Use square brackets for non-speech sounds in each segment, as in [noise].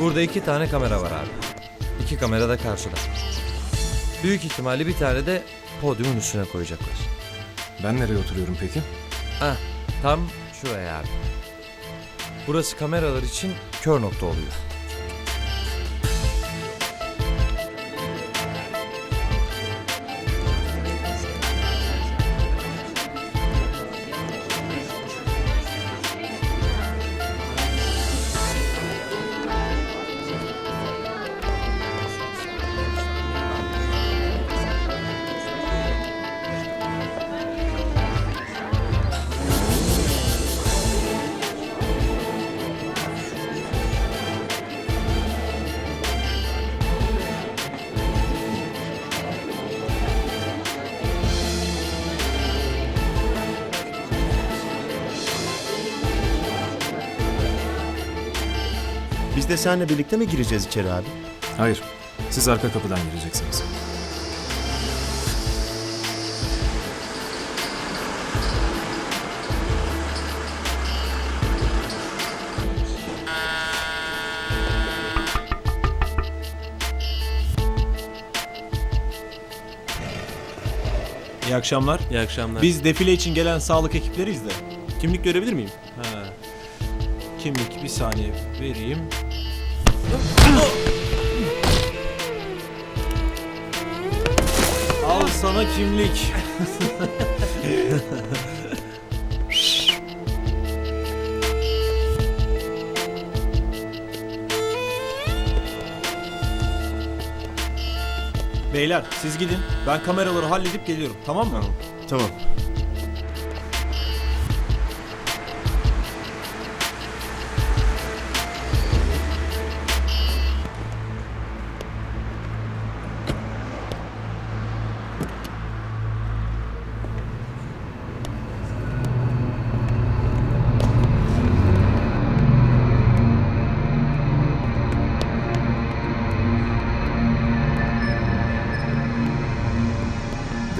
Burada iki tane kamera var abi. İki kamera da karşıda. Büyük ihtimalle bir tane de podyumun üstüne koyacaklar. Ben nereye oturuyorum peki? Ah, tam şuraya abi. Burası kameralar için kör nokta oluyor. Biz de seninle birlikte mi gireceğiz içeri abi? Hayır. Siz arka kapıdan gireceksiniz. İyi akşamlar. İyi akşamlar. Biz defile için gelen sağlık ekipleriyiz de. Kimlik görebilir miyim? Ha. Kimlik bir saniye vereyim. Al sana kimlik. Beyler siz gidin. Ben kameraları halledip geliyorum. Tamam mı? Tamam.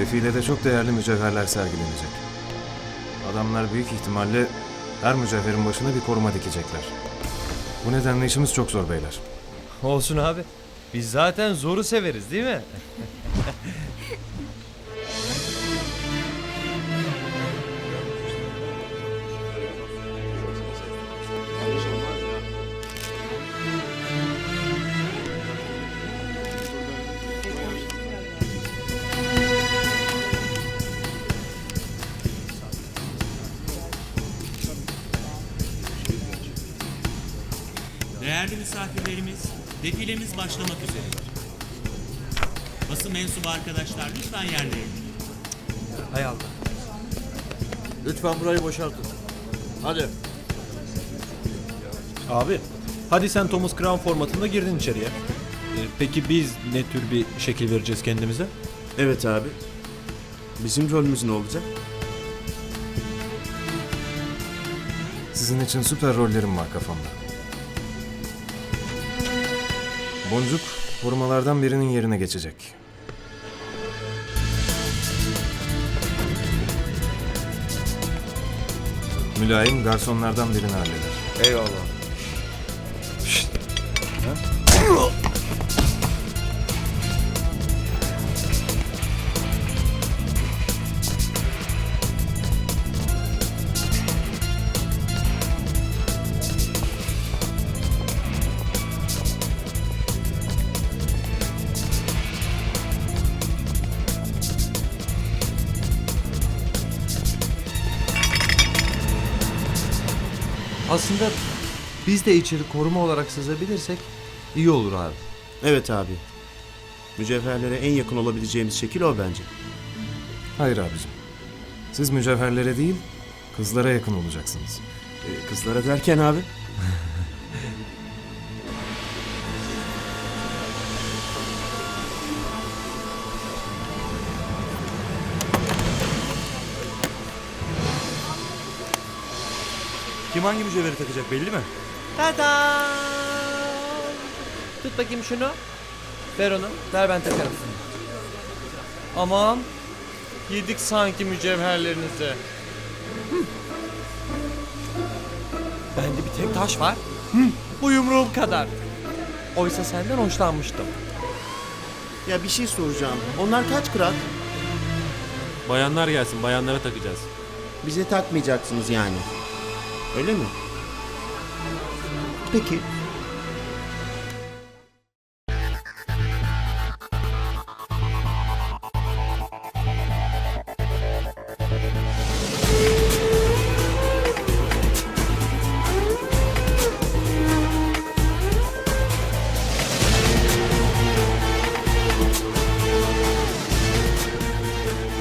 Defilede çok değerli mücevherler sergilenecek. Adamlar büyük ihtimalle her mücevherin başına bir koruma dikecekler. Bu nedenle işimiz çok zor beyler. Olsun abi. Biz zaten zoru severiz değil mi? [laughs] Değerli misafirlerimiz, defilemiz başlamak üzeredir. Basın mensubu arkadaşlar lütfen yerlerine. Hay Allah. Lütfen burayı boşaltın. Hadi. Abi, hadi sen Thomas Crown formatında girdin içeriye. Ee, peki biz ne tür bir şekil vereceğiz kendimize? Evet abi. Bizim rolümüz ne olacak? Sizin için süper rollerim var kafamda. Boncuk korumalardan birinin yerine geçecek. Mülayim garsonlardan birini halleder. Eyvallah. Aslında biz de içeri koruma olarak sızabilirsek iyi olur abi. Evet abi. Mücevherlere en yakın olabileceğimiz şekil o bence. Hayır abicim. Siz mücevherlere değil, kızlara yakın olacaksınız. Ee, kızlara derken abi. [laughs] Kim hangi mücevheri takacak belli mi? Tada! Tut bakayım şunu. Ver onu. Ver ben takarım. Aman. Yedik sanki mücevherlerinizi. Bende bir tek taş var. Bu yumruğum kadar. Oysa senden hoşlanmıştım. Ya bir şey soracağım. Onlar kaç kral? Bayanlar gelsin, bayanlara takacağız. Bize takmayacaksınız yani. Öyle mi? Peki